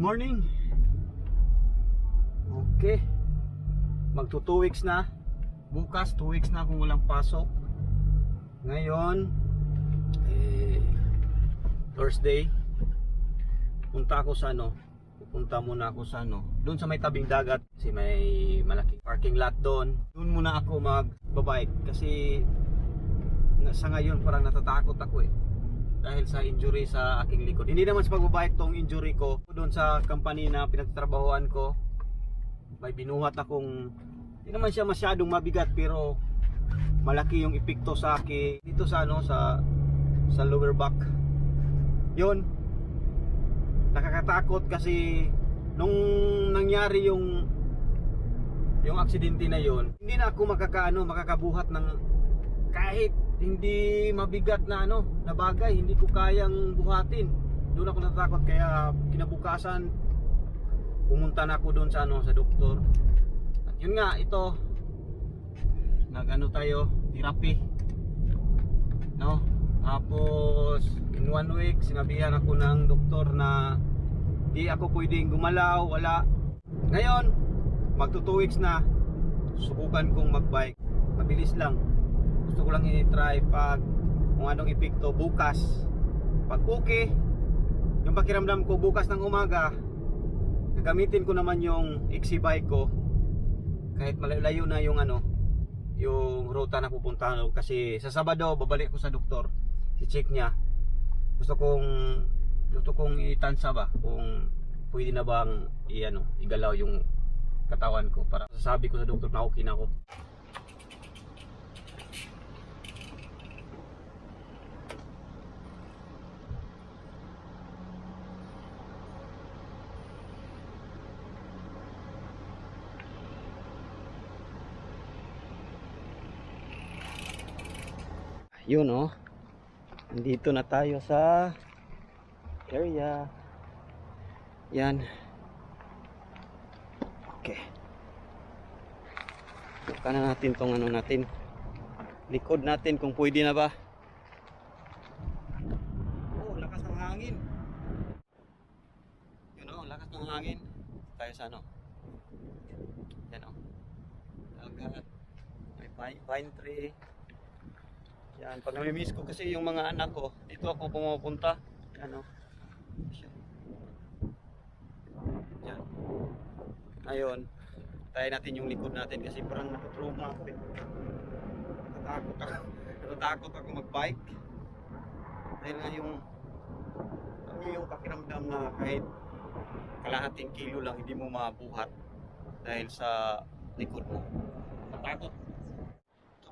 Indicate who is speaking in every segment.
Speaker 1: morning. Okay. Magto 2 weeks na. Bukas 2 weeks na kung walang pasok. Ngayon eh Thursday. Punta ako sa ano, pupunta muna ako sa ano, doon sa may tabing dagat kasi may malaking parking lot doon. Doon muna ako magbabike kasi sa ngayon parang natatakot ako eh dahil sa injury sa aking likod. Hindi naman sa pagbabike tong injury ko. Doon sa company na pinagtatrabahoan ko, may binuhat akong hindi naman siya masyadong mabigat pero malaki yung epekto sa akin dito sa ano sa sa lower back. 'Yun. Nakakatakot kasi nung nangyari yung yung aksidente na yon, hindi na ako makakaano makakabuhat ng kahit hindi mabigat na ano na bagay hindi ko kayang buhatin. Doon ako natatakot kaya kinabukasan pumunta na ako doon sa ano sa doktor. At yun nga ito nagano tayo therapy. No? Tapos in one week sinabihan ako ng doktor na di ako pwedeng gumalaw wala. Ngayon magto 2 weeks na subukan kong magbike. Mabilis lang gusto ko lang i-try pag kung anong epekto bukas. Pag okay yung pakiramdam ko bukas ng umaga gagamitin ko naman yung XC bike ko. Kahit malayo na yung ano yung ruta na pupuntahan ko. Kasi sa Sabado babalik ko sa doktor i-check niya. Gusto kong gusto kong itansa ba kung pwede na bang i, ano, igalaw yung katawan ko para sasabi ko sa doktor na okay na ako yun oh. Nandito na tayo sa area. Yan. Okay. Bukan na natin tong ano natin. Likod natin kung pwede na ba. Oh lakas ng hangin. Yun oh lakas ng hangin. Tayo sa ano. Yan oh. Dagat. May pine, pine tree yan, pag namimiss ko kasi yung mga anak ko, dito ako pumupunta. Ano? Yan. Ngayon, tayo natin yung likod natin kasi parang nakatrauma ako eh. Natatakot ako. Natatakot ako magbike. Dahil nga yung ano yung pakiramdam na kahit kalahating kilo lang hindi mo mabuhat dahil sa likod mo. Natakot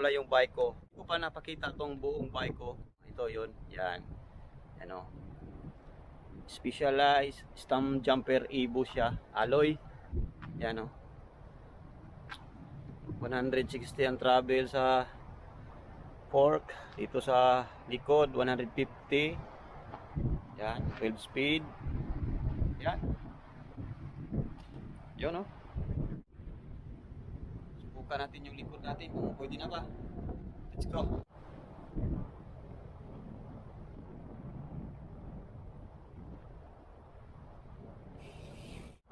Speaker 1: pala yung bike ko. Hindi ko pa napakita tong buong bike ko. Ito yun. Yan. Ano. Specialized stem jumper Evo siya. Alloy. Yan o. 160 ang travel sa fork. Dito sa likod 150. Yan. 12 speed. Yan. Yun o. Subukan natin yung likod natin kung pwede na ba. Let's go.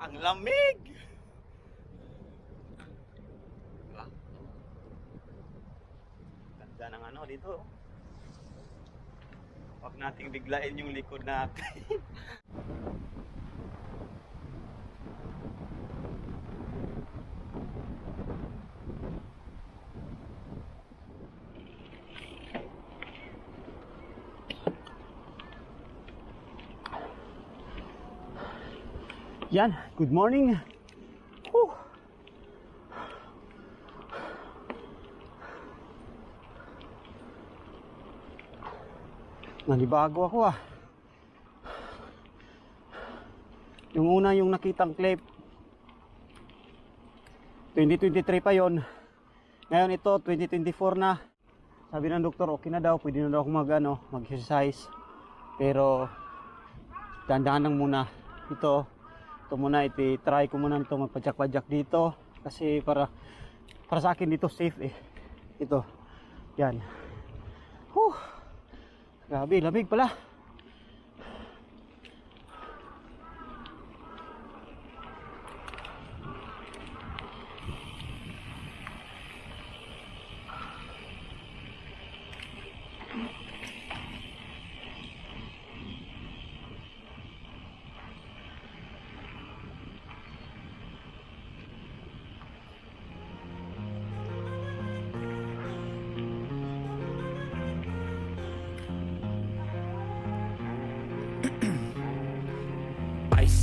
Speaker 1: Ang lamig! Diba? Ganda ng ano dito. Huwag nating biglain yung likod natin. Yan, good morning. Whew. Nanibago ako ah. Yung una yung nakitang clip 2023 pa yon. Ngayon ito 2024 na. Sabi ng doktor okay na daw, pwede na daw ako mag ano, mag-exercise. Pero dandahan lang muna. Ito ito muna iti-try ko muna ito magpadyak-padyak dito. Kasi para para sa akin dito safe eh. Ito. Yan. Whew. grabe lamig pala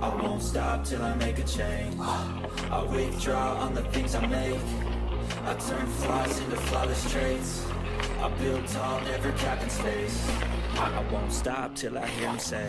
Speaker 2: I won't stop till I make a change. I withdraw on the things I make. I turn flaws into flawless traits. I build tall, never capping space. I won't stop till I hear him say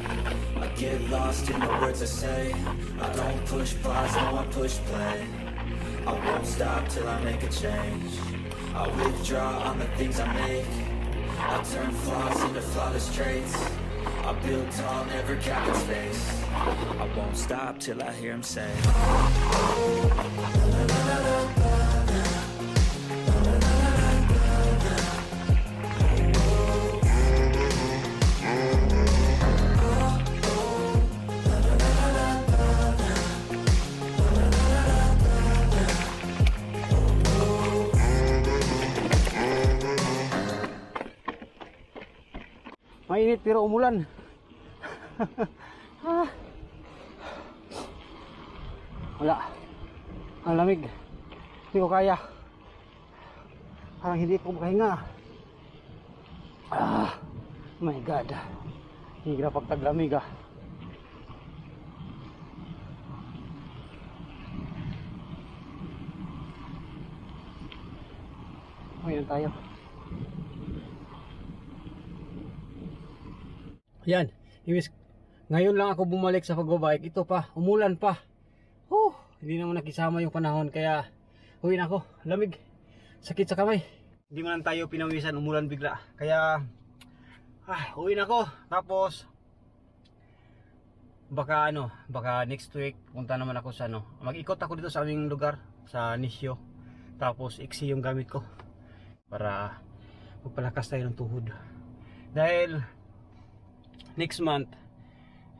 Speaker 2: I get lost in the words I say. I don't push pause, no I push play. I won't stop till I make a change. I withdraw on the things I make. I turn flaws into flawless traits. I build tall, never cap in space. I won't stop till I hear him say
Speaker 1: Mainit pero umulan. Ah. Wala. Ang lamig. Hindi ko kaya. Parang hindi ko makahinga. Ah. My God. Hirap pagtaglamig ah. Ayan tayo. Yan. Iwis, ngayon lang ako bumalik sa pagbabike. Ito pa, umulan pa. Oh, hindi naman nakisama yung panahon kaya uwi na ako. Lamig. Sakit sa kamay. Hindi man tayo pinawisan, umulan bigla. Kaya ah, uwi na ako. Tapos baka ano, baka next week punta naman ako sa ano. Mag-ikot ako dito sa aming lugar sa Nisyo. Tapos iksi yung gamit ko para magpalakas tayo ng tuhod. Dahil next month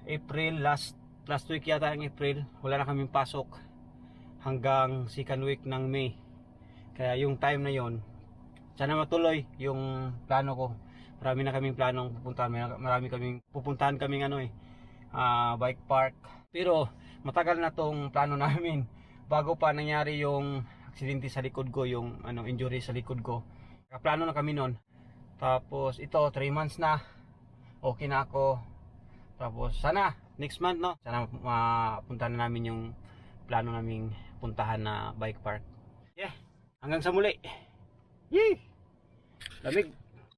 Speaker 1: April last last week yata ng April wala na kaming pasok hanggang second week ng May. Kaya yung time na yon sana matuloy yung plano ko. Marami na kaming planong pupuntahan. Marami kaming pupuntahan kaming ano eh ah, bike park. Pero matagal na tong plano namin bago pa nangyari yung aksidente sa likod ko yung ano injury sa likod ko. Plano na kami noon tapos ito 3 months na okay na ako. Tapos sana next month no, sana mapunta na namin yung plano naming puntahan na bike park. Yeah, hanggang sa muli. Yee! Lamig.